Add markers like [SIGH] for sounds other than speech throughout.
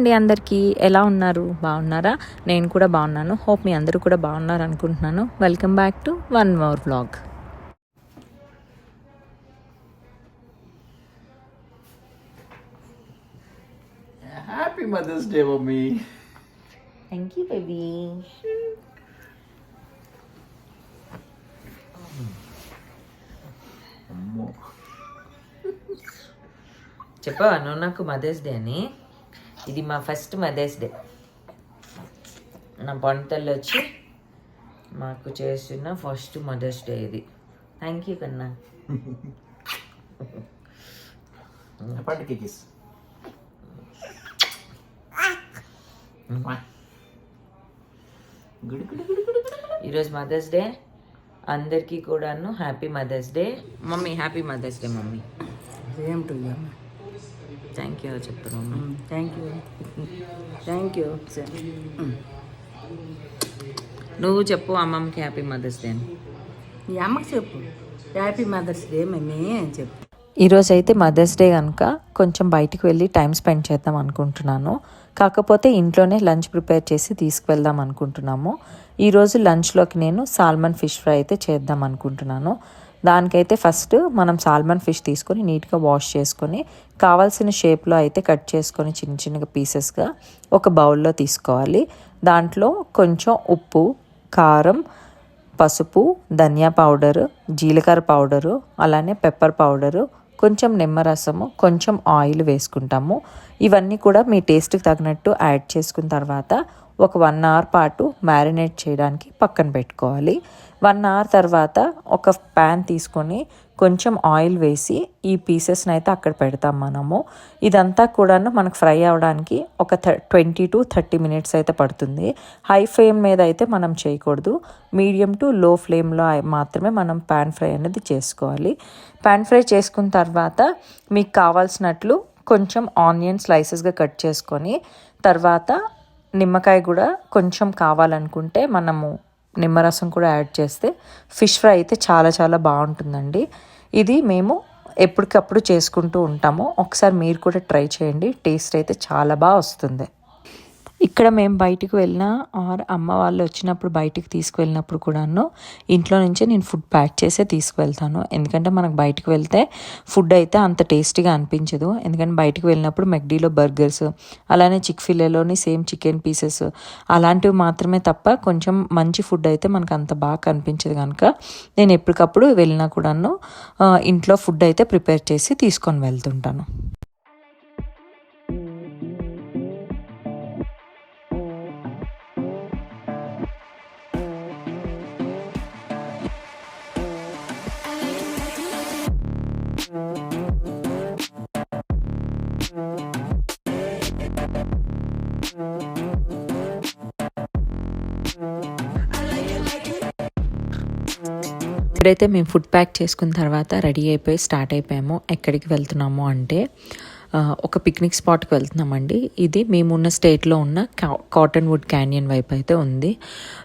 అండి అందరికీ. ఎలా ఉన్నారు? బాగున్నారా? నేను కూడా బాగున్నాను. హోప్ మీ అందరూ కూడా బాగున్నారు అనుకుంటున్నాను welcome back to one more vlog. Happy mother's day mummy. Thank you baby చెప్పావా నువ్వు నాకు మదర్స్ డే అని? ఇది మా ఫస్ట్ మదర్స్ డే. నా పంటలు వచ్చి మాకు చేస్తున్న ఫస్ట్ మదర్స్ డే ఇది. థ్యాంక్ యూ కన్నా. ఈరోజు మదర్స్ డే. అందరికీ కూడాను happy mother's day. Mummy happy mother's day mummy. Same to you thank you చెప్తాను థ్యాంక్ యూ థ్యాంక్ యూ నువ్వు చెప్పు అమ్మమ్మకి హ్యాపీ మదర్స్ డే అని. మీ అమ్మకి చెప్పు. హ్యాపీ మదర్స్ డే మమ్మీ అని చెప్పు. ఈరోజు అయితే మదర్స్ డే కనుక కొంచెం బయటికి వెళ్ళి టైం స్పెండ్ చేద్దాం అనుకుంటున్నాను. కాకపోతే ఇంట్లోనే లంచ్ ప్రిపేర్ చేసి తీసుకువెళ్దాం అనుకుంటున్నాము. ఈరోజు లంచ్లోకి నేను సాల్మన్ ఫిష్ ఫ్రై అయితే చేద్దాం అనుకుంటున్నాను. దానికైతే ఫస్ట్ మనం సాల్మన్ ఫిష్ తీసుకొని నీట్గా వాష్ చేసుకొని కావాల్సిన షేప్లో అయితే కట్ చేసుకొని చిన్న చిన్నగా పీసెస్గా ఒక బౌల్లో తీసుకోవాలి. దాంట్లో కొంచెం ఉప్పు కారం పసుపు ధనియా పౌడరు జీలకర్ర పౌడరు అలానే పెప్పర్ పౌడరు కొంచెం నిమ్మరసము కొంచెం ఆయిల్ వేసుకుంటాము. ఇవన్నీ కూడా మీ టేస్ట్కి తగినట్టు యాడ్ చేసుకున్న తర్వాత ఒక వన్ అవర్ పాటు మ్యారినేట్ చేయడానికి పక్కన పెట్టుకోవాలి. వన్ అవర్ తర్వాత ఒక ప్యాన్ తీసుకొని కొంచెం ఆయిల్ వేసి ఈ పీసెస్ని అయితే అక్కడ పెడతాం మనము. ఇదంతా కూడాను మనకు ఫ్రై అవ్వడానికి ఒక ట్వంటీ టు థర్టీ మినిట్స్ అయితే పడుతుంది. హై ఫ్లేమ్ మీద అయితే మనం చేయకూడదు. మీడియం టు లో ఫ్లేమ్లో మాత్రమే మనం పాన్ ఫ్రై అనేది చేసుకోవాలి. పాన్ ఫ్రై చేసుకున్న తర్వాత మీకు కావాల్సినట్లు కొంచెం ఆనియన్ స్లైసెస్గా కట్ చేసుకొని తర్వాత నిమ్మకాయ కూడా కొంచెం కావాలనుకుంటే మనము నిమ్మరసం కూడా యాడ్ చేస్తే ఫిష్ ఫ్రై అయితే చాలా చాలా బాగుంటుందండి. ఇది మేము ఎప్పటికప్పుడు చేసుకుంటూ ఉంటాము. ఒకసారి మీరు కూడా ట్రై చేయండి. టేస్ట్ అయితే చాలా బాగా వస్తుంది. ఇక్కడ మేము బయటికి వెళ్ళినా ఆర్ అమ్మ వాళ్ళు వచ్చినప్పుడు బయటికి తీసుకువెళ్ళినప్పుడు కూడాను ఇంట్లో నుంచే నేను ఫుడ్ ప్యాక్ చేసే తీసుకువెళ్తాను. ఎందుకంటే మనకు బయటికి వెళ్తే ఫుడ్ అయితే అంత టేస్టీగా అనిపించదు. ఎందుకంటే బయటికి వెళ్ళినప్పుడు మెక్డీలో బర్గర్స్ అలానే చిక్ ఫిలేలోని సేమ్ చికెన్ పీసెస్ అలాంటివి మాత్రమే తప్ప కొంచెం మంచి ఫుడ్ అయితే మనకు అంత బాగా కనిపించదు కనుక నేను ఎప్పటికప్పుడు వెళ్ళినా కూడాను ఇంట్లో ఫుడ్ అయితే ప్రిపేర్ చేసి తీసుకొని వెళ్తుంటాను. ఇప్పుడైతే మేము ఫుడ్ ప్యాక్ చేసుకున్న తర్వాత రెడీ అయిపోయి స్టార్ట్ అయిపోయాము. ఎక్కడికి వెళ్తున్నాము అంటే ఒక పిక్నిక్ స్పాట్కి వెళ్తున్నామండి. ఇది మేమున్న స్టేట్లో ఉన్న కా- కాటన్ వుడ్ క్యానియన్ వైపు అయితే ఉంది.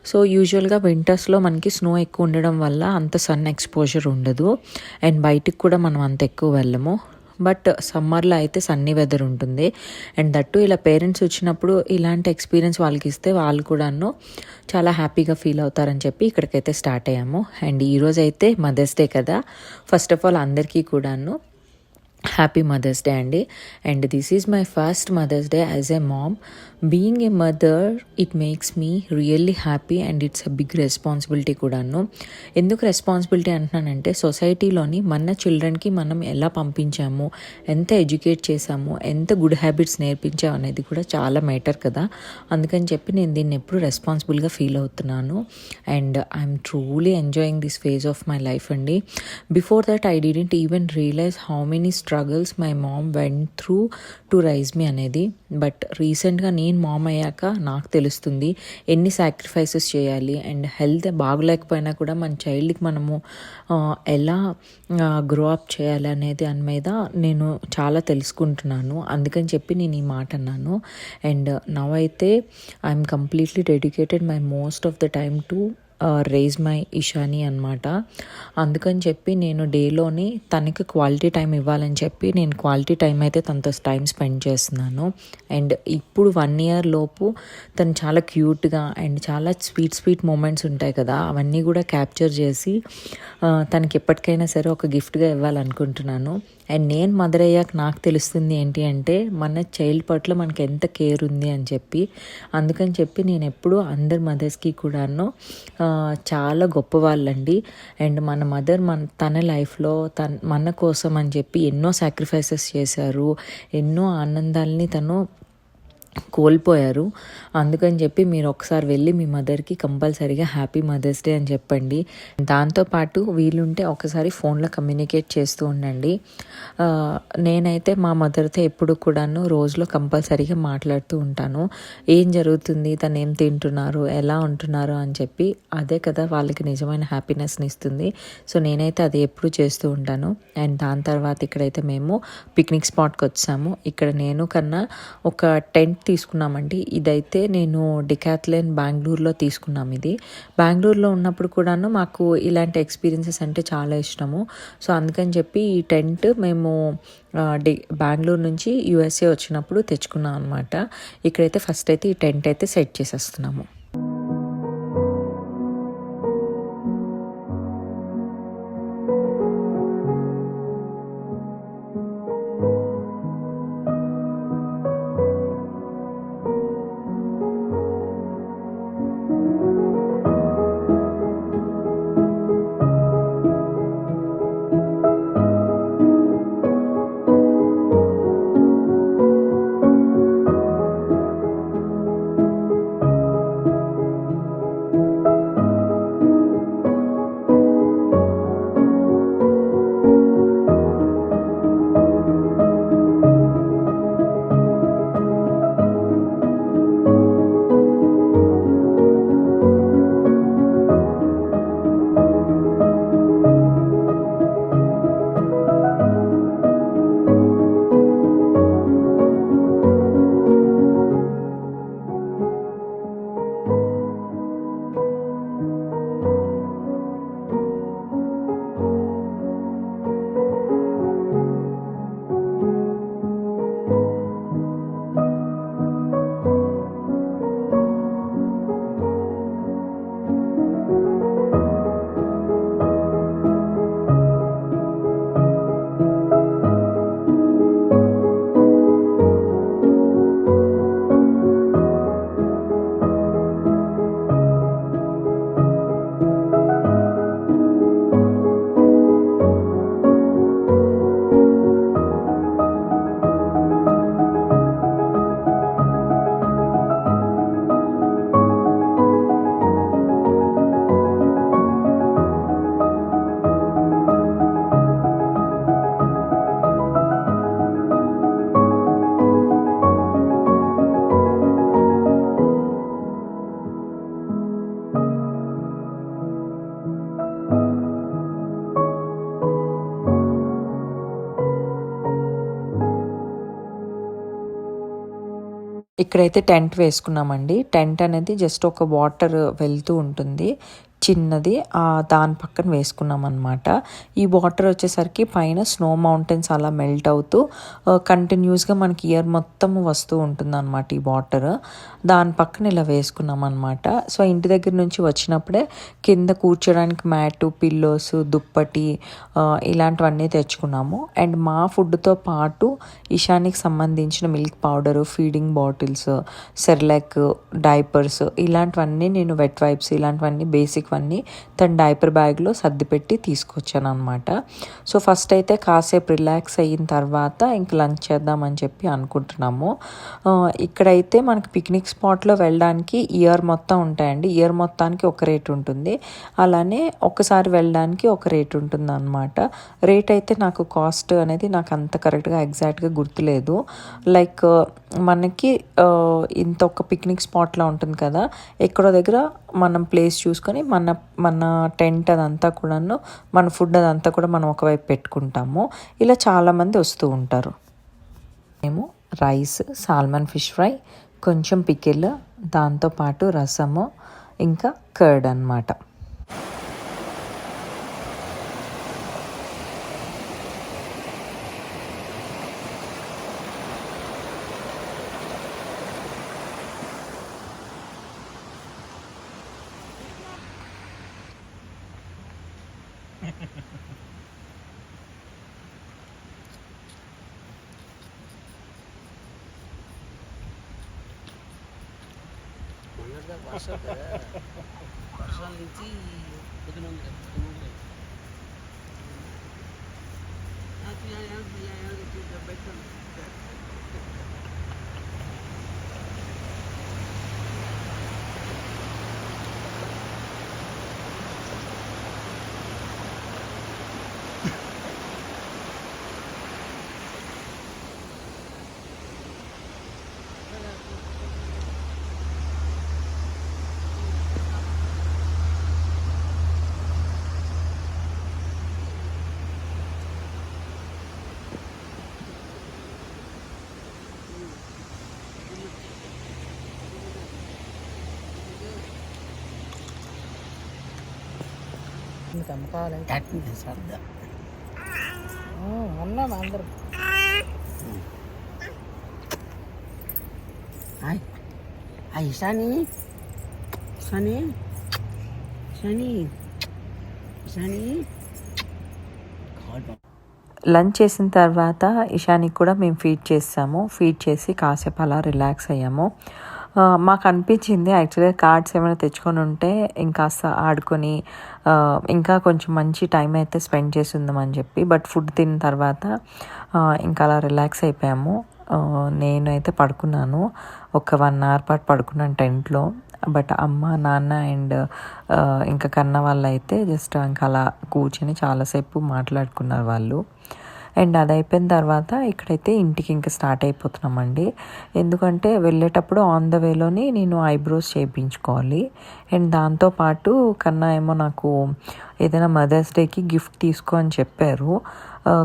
సో యూజువల్గా వింటర్స్లో మనకి స్నో ఎక్కువ ఉండడం వల్ల అంత సన్ ఎక్స్పోజర్ ఉండదు. అండ్ బయటికి కూడా మనం అంత ఎక్కువ వెళ్ళము. బట్ సమ్మర్లో అయితే సన్నీ వెదర్ ఉంటుంది. అండ్ దట్టు ఇలా పేరెంట్స్ వచ్చినప్పుడు ఇలాంటి ఎక్స్పీరియన్స్ వాళ్ళకి ఇస్తే వాళ్ళు కూడాను చాలా హ్యాపీగా ఫీల్ అవుతారని చెప్పి ఇక్కడికైతే స్టార్ట్ అయ్యాము. అండ్ ఈరోజు అయితే మదర్స్ డే కదా. ఫస్ట్ ఆఫ్ ఆల్ అందరికీ కూడాను హ్యాపీ మదర్స్ డే అండి. And this is my first mother's day as a mom. Being a mother it makes me really happy and it's a big responsibility కూడాను. ఎందుకు responsibility అంటున్నానంటే సొసైటీలోని మన చిల్డ్రన్కి మనం ఎలా పంపించాము ఎంత ఎడ్యుకేట్ చేసాము ఎంత గుడ్ హ్యాబిట్స్ నేర్పించాము అనేది కూడా చాలా మ్యాటర్ కదా. అందుకని చెప్పి నేను దీన్ని ఎప్పుడు రెస్పాన్సిబుల్గా ఫీల్ అవుతున్నాను. And I'm truly enjoying this phase of my life అండి. Before that I didn't even realise how many struggles my mom went through to raise me అనేది. బట్ రీసెంట్గా నేను మామ్ అయ్యాక నాకు తెలుస్తుంది ఎన్ని సాక్రిఫైసెస్ చేయాలి అండ్ హెల్త్ బాగలేకపోయినా కూడా మన చైల్డ్కి మనము ఎలా గ్రో అప్ చేయాలి అనేది దాని మీద నేను చాలా తెలుసుకుంటున్నాను. అందుకని చెప్పి నేను ఈ మాట అన్నాను. అండ్ నవ్ అయితే I'm completely dedicated my most of the time to raise my Ishani అనమాట అందుకని చెప్పి నేను డేలోని తనకి క్వాలిటీ టైం ఇవ్వాలని చెప్పి నేను క్వాలిటీ టైం అయితే తనతో టైం స్పెండ్ చేస్తున్నాను. అండ్ ఇప్పుడు వన్ ఇయర్ లోపు తను చాలా క్యూట్గా అండ్ చాలా స్వీట్ స్వీట్ మూమెంట్స్ ఉంటాయి కదా అవన్నీ కూడా క్యాప్చర్ చేసి తనకి ఎప్పటికైనా సరే ఒక గిఫ్ట్గా ఇవ్వాలనుకుంటున్నాను. అండ్ నేను మదర్ అయ్యాక నాకు తెలుస్తుంది ఏంటి అంటే మన చైల్డ్ పట్ల మనకి ఎంత కేర్ ఉంది అని చెప్పి. అందుకని చెప్పి నేను ఎప్పుడూ అందరి మదర్స్కి కూడాను చాలా గొప్ప వాళ్ళండి అండ్ మన మదర్ మన తన లైఫ్లో తన మన కోసం అని చెప్పి ఎన్నో సాక్రిఫైసెస్ చేశారు. ఎన్నో ఆనందాల్ని తను కోల్పోయారు. అందుకని చెప్పి మీరు ఒకసారి వెళ్ళి మీ మదర్కి కంపల్సరీగా హ్యాపీ మదర్స్ డే అని చెప్పండి. దాంతోపాటు వీలుంటే ఒకసారి ఫోన్లో కమ్యూనికేట్ చేస్తూ ఉండండి. నేనైతే మా మదర్తో ఎప్పుడు కూడాను రోజులో కంపల్సరీగా మాట్లాడుతూ ఉంటాను. ఏం జరుగుతుంది? తను ఏం తింటున్నారు? ఎలా ఉంటున్నారు? అని చెప్పి అదే కదా వాళ్ళకి నిజమైన హ్యాపీనెస్ని ఇస్తుంది. సో నేనైతే అది ఎప్పుడు చేస్తూ ఉంటాను. అండ్ దాని తర్వాత ఇక్కడైతే మేము పిక్నిక్ స్పాట్కి వచ్చాము. ఇక్కడ నేను కన్నా ఒక టెంట్ తీసుకున్నామండి. ఇదైతే నేను డికాత్లేన్ బెంగళూరులో తీసుకున్నాం ఇది. బెంగళూరులో ఉన్నప్పుడు కూడాను మాకు ఇలాంటి ఎక్స్పీరియన్సెస్ అంటే చాలా ఇష్టము. సో అందుకని చెప్పి ఈ టెంట్ మేము డి బెంగళూరు నుంచి యూఎస్ఏ వచ్చినప్పుడు తెచ్చుకున్నాం అనమాట ఇక్కడైతే ఫస్ట్ అయితే ఈ టెంట్ అయితే సెట్ చేసేస్తున్నాము. ఇక్కడైతే టెంట్ వేసుకున్నామండి. టెంట్ అనేది జస్ట్ ఒక వాటర్ వెళ్తూ ఉంటుంది. చిన్నది దాని పక్కన వేసుకున్నాం అనమాట ఈ వాటర్ వచ్చేసరికి పైన స్నో మౌంటైన్స్ అలా మెల్ట్ అవుతూ కంటిన్యూస్గా మనకి ఇయర్ మొత్తం వస్తూ ఉంటుంది అనమాట ఈ వాటర్. దాని పక్కన ఇలా వేసుకున్నాం అనమాట సో ఇంటి దగ్గర నుంచి వచ్చినప్పుడే కింద కూర్చోడానికి మ్యాటు పిల్లోస్ దుప్పటి ఇలాంటివన్నీ తెచ్చుకున్నాము. అండ్ మా ఫుడ్తో పాటు ఇషానికి సంబంధించిన milk powder feeding bottles Cerelac diapers ఇలాంటివన్నీ నేను వెట్ వైప్స్ ఇలాంటివన్నీ బేసిక్ అన్నీ తన డైపర్ బ్యాగ్లో సర్దిపెట్టి తీసుకొచ్చాను అనమాట సో ఫస్ట్ అయితే కాసేపు రిలాక్స్ అయిన తర్వాత ఇంక లంచ్ చేద్దామని చెప్పి అనుకుంటున్నాము. ఇక్కడైతే మనకి పిక్నిక్ స్పాట్లో వెళ్ళడానికి ఇయర్ మొత్తం ఉంటాయండి. ఇయర్ మొత్తానికి ఒక రేట్ ఉంటుంది. అలానే ఒకసారి వెళ్ళడానికి ఒక రేట్ ఉంటుంది అనమాట రేట్ అయితే నాకు కాస్ట్ అనేది నాకు అంత కరెక్ట్గా ఎగ్జాక్ట్గా గుర్తులేదు. లైక్ మనకి ఇంత ఒక పిక్నిక్ స్పాట్లా ఉంటుంది కదా ఎక్కడో దగ్గర మనం ప్లేస్ చూసుకొని మన మన టెంట్ అదంతా కూడాను మన ఫుడ్ అదంతా కూడా మనం ఒకవైపు పెట్టుకుంటాము. ఇలా చాలామంది వస్తూ ఉంటారు. మేము రైస్ సాల్మన్ ఫిష్ ఫ్రై కొంచెం పికిల్ దాంతోపాటు రసము ఇంకా కర్డ్ అన్నమాట. వర్షాల వర్షం కదా వర్షాల నుంచి పొద్దున ఉంది కదా. నాకు అమ్మకావాలి సర్దా ఉన్నాం అందరం. హాయ్ ఇషాని. ఇషాని. ఇషాని. ఇషాని. లంచ్ చేసిన తర్వాత ఇషానికి కూడా మేము ఫీడ్ చేసాము ఫీడ్ చేసి కాసేపు అలా రిలాక్స్ అయ్యాము. మాకు అనిపించింది యాక్చువల్గా కార్డ్స్ ఏమైనా తెచ్చుకొని ఉంటే ఇంకాస్త ఆడుకొని ఇంకా కొంచెం మంచి టైం అయితే స్పెండ్ చేసి ఉందామని చెప్పి బట్ ఫుడ్ తిన్న తర్వాత ఇంకా అలా రిలాక్స్ అయిపోయాము. నేనైతే పడుకున్నాను. ఒక వన్ అవర్ పాటు పడుకున్నాను టెంట్లో. బట్ అమ్మ నాన్న అండ్ ఇంకా కన్న వాళ్ళు అయితే జస్ట్ ఇంకా అలా కూర్చొని చాలాసేపు మాట్లాడుకున్నారు వాళ్ళు. అండ్ అది అయిపోయిన తర్వాత ఇక్కడైతే ఇంటికి ఇంకా స్టార్ట్ అయిపోతున్నామండి. ఎందుకంటే వెళ్ళేటప్పుడు ఆన్ ద వేలోని నేను ఐబ్రోస్ చేయించుకోవాలి. అండ్ దాంతోపాటు కన్నా ఏమో నాకు ఏదైనా మదర్స్ డేకి గిఫ్ట్ తీసుకో అని చెప్పారు.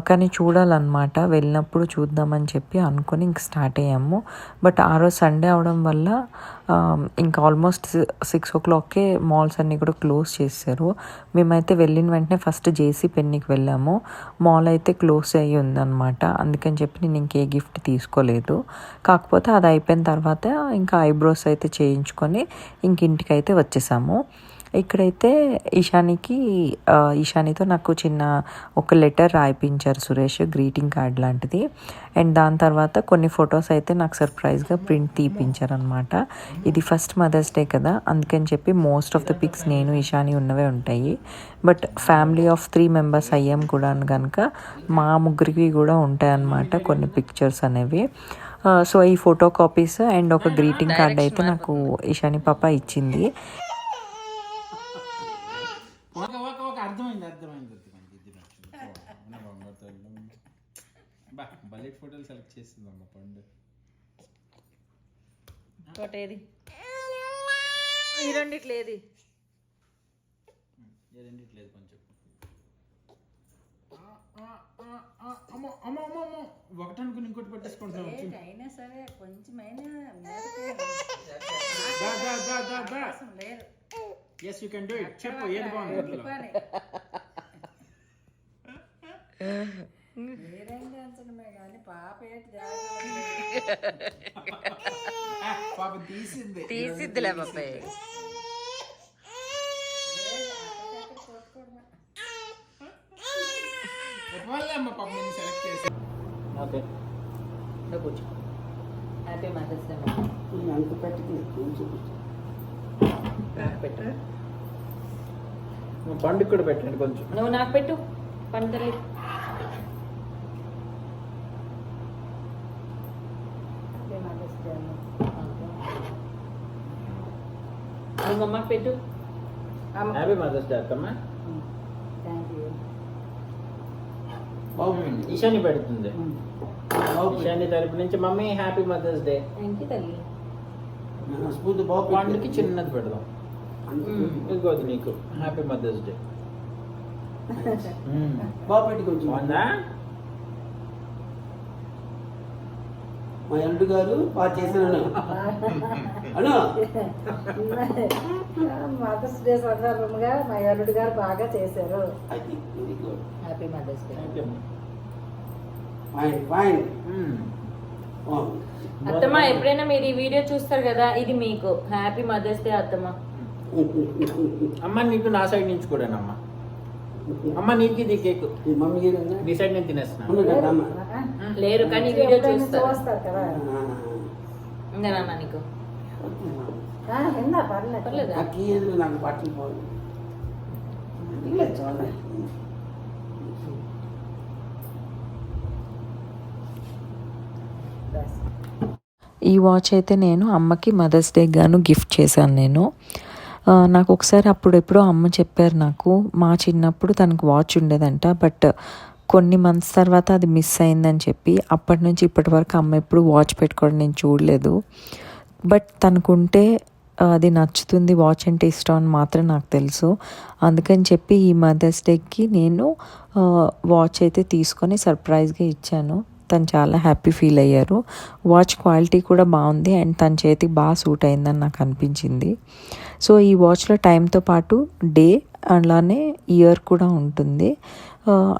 కానీ చూడాలన్నమాట. వెళ్ళినప్పుడు చూద్దామని చెప్పి అనుకొని ఇంక స్టార్ట్ అయ్యాము. బట్ ఆ రోజు సండే అవడం వల్ల ఇంకా ఆల్మోస్ట్ సిక్స్ ఓ క్లాక్కే మాల్స్ అన్నీ కూడా క్లోజ్ చేశారు. మేమైతే వెళ్ళిన వెంటనే ఫస్ట్ జేసీ పెన్నికి వెళ్ళాము. మాల్ అయితే క్లోజ్ అయ్యి ఉందన్నమాట. అందుకని చెప్పి నేను ఇంకే గిఫ్ట్ తీసుకోలేదు. కాకపోతే అది అయిపోయిన తర్వాత ఇంకా ఐబ్రోస్ అయితే చేయించుకొని ఇంక ఇంటికి అయితే వచ్చేసాము. ఇక్కడైతే ఇషానికి ఇషానితో నాకు చిన్న ఒక లెటర్ రాయిపించారు సురేష్ గ్రీటింగ్ కార్డ్ లాంటిది. అండ్ దాని తర్వాత కొన్ని ఫొటోస్ అయితే నాకు సర్ప్రైజ్గా ప్రింట్ తీపించారు అనమాట ఇది ఫస్ట్ మదర్స్ డే కదా అందుకని చెప్పి మోస్ట్ ఆఫ్ ద పిక్స్ నేను ఇషాని ఉన్నవే ఉంటాయి. But family of three members అయ్యాం కూడా కనుక మా ముగ్గురికి కూడా ఉంటాయన్నమాట కొన్ని పిక్చర్స్ అనేవి. సో ఈ ఫోటో కాపీస్ అండ్ ఒక గ్రీటింగ్ కార్డ్ అయితే నాకు ఇషాని పాప ఇచ్చింది. ఏది? ఈ రెండిట్లు ఏది? రెండిట్లేదు కొంచెం ఒకటి అనుకుని ఇంకోటి పెట్టేసుకుంటున్నాం అయినా సరే కొంచెమైనా [LAUGHS] లేదు. Yes you can do it చెప్పు ఏది బాగుంది? [LAUGHS] మీరేం చేయించడమే కానీ పాప ఏంటి [LAUGHS] పాప తీసింది. తీసిద్దిలే బాబాయ్ ఓకే. కూర్చో. హ్యాపీ మదర్స్ డే అంకు పెట్టుకుని కొంచెం పెట్టరా? పండుగ కూడా పెట్టండి కొంచెం. నువ్వు నాకు పెట్టు. పండుగ నువ్వు అమ్మకి పెట్టు. హ్యాపీ మదర్స్ డే అత్తమ్మ. ఈశాని పెడుతుంది. ఈశాని తరపు నుంచి mummy happy mother's day you తల్లి. పండుకి చిన్నది పెడదాం. ఇంకోది నీకు. హ్యాపీ మదర్స్ డే బాబు కొంచెం. మా అల్లుడు గారు బాగా చేశాను అను. మదర్స్ డే సందర్భంగా మా అల్లుడు గారు బాగా చేశారు అది very good happy mother's day fine fine అత్తమ్మ ఎప్పుడైనా మీరు ఈ వీడియో చూస్తారు కదా ఇది మీకు. హ్యాపీ మదర్స్ డే అత్తమ్మ. అమ్మ నీకు నా సైడ్ నుంచి కూడా అమ్మ నీకు ఇది కేక్. మమ్మీ? నీ సైడ్ నేను? లేరు కానీ ఈ వీడియో చూస్తారు కదా. నీకు? పర్లేదు. పర్లేదా? పోదు. చూడండి ఈ వాచ్ అయితే నేను అమ్మకి మదర్స్ డే గాను గిఫ్ట్ చేశాను నేను. నాకు ఒకసారి అప్పుడు ఎప్పుడో అమ్మ చెప్పారు నాకు మా చిన్నప్పుడు తనకు వాచ్ ఉండేదంట బట్ కొన్ని మంత్స్ తర్వాత అది మిస్ అయిందని చెప్పి అప్పటి నుంచి ఇప్పటి వరకు అమ్మ ఎప్పుడు వాచ్ పెట్టుకోవడం నేను చూడలేదు. బట్ తనకుంటే అది నచ్చుతుంది వాచ్ అంటే ఇష్టం అని మాత్రం నాకు తెలుసు. అందుకని చెప్పి ఈ మదర్స్ డేకి నేను వాచ్ అయితే తీసుకొని సర్ప్రైజ్గా ఇచ్చాను. తను చాలా హ్యాపీ ఫీల్ అయ్యారు. వాచ్ క్వాలిటీ కూడా బాగుంది అండ్ తన చేతికి బాగా సూట్ అయిందని నాకు అనిపించింది. సో ఈ వాచ్లో టైంతో పాటు డే అలానే ఇయర్ కూడా ఉంటుంది.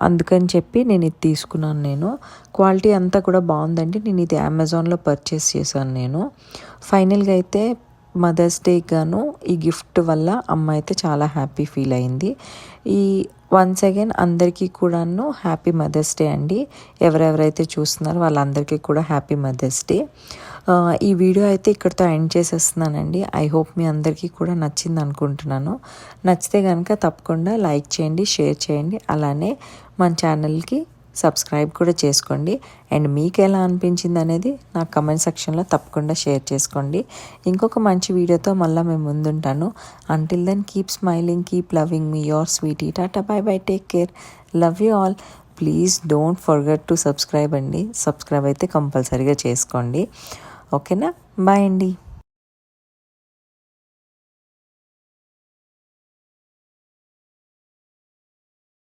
అందుకని చెప్పి నేను ఇది తీసుకున్నాను నేను. క్వాలిటీ అంతా కూడా బాగుందండి. నేను ఇది అమెజాన్లో పర్చేస్ చేశాను నేను. ఫైనల్గా అయితే మదర్స్ డే గాను ఈ గిఫ్ట్ వల్ల అమ్మ అయితే చాలా హ్యాపీ ఫీల్ అయింది. ఈ వన్స్ అగైన్ అందరికీ కూడాను హ్యాపీ మదర్స్ డే అండి. ఎవరెవరైతే చూస్తున్నారో వాళ్ళందరికీ కూడా హ్యాపీ మదర్స్ డే. ఈ వీడియో అయితే ఇక్కడితో ఎండ్ చేసేస్తున్నానండి. ఐ హోప్ మీ అందరికీ కూడా నచ్చింది అనుకుంటున్నాను. నచ్చితే కనుక తప్పకుండా లైక్ చేయండి షేర్ చేయండి. అలానే మన ఛానల్కి సబ్స్క్రైబ్ కూడా చేసుకోండి. అండ్ మీకు ఎలా అనిపించింది అనేది నా కమెంట్ సెక్షన్లో తప్పకుండా షేర్ చేసుకోండి. ఇంకొక మంచి వీడియోతో మళ్ళీ మేము ముందుంటాను. Until then keep smiling keep loving me your sweetie tata bye bye take care love you all please don't forget to subscribe అండి. సబ్స్క్రైబ్ అయితే కంపల్సరీగా చేసుకోండి. ఓకేనా బాయ్ అండి.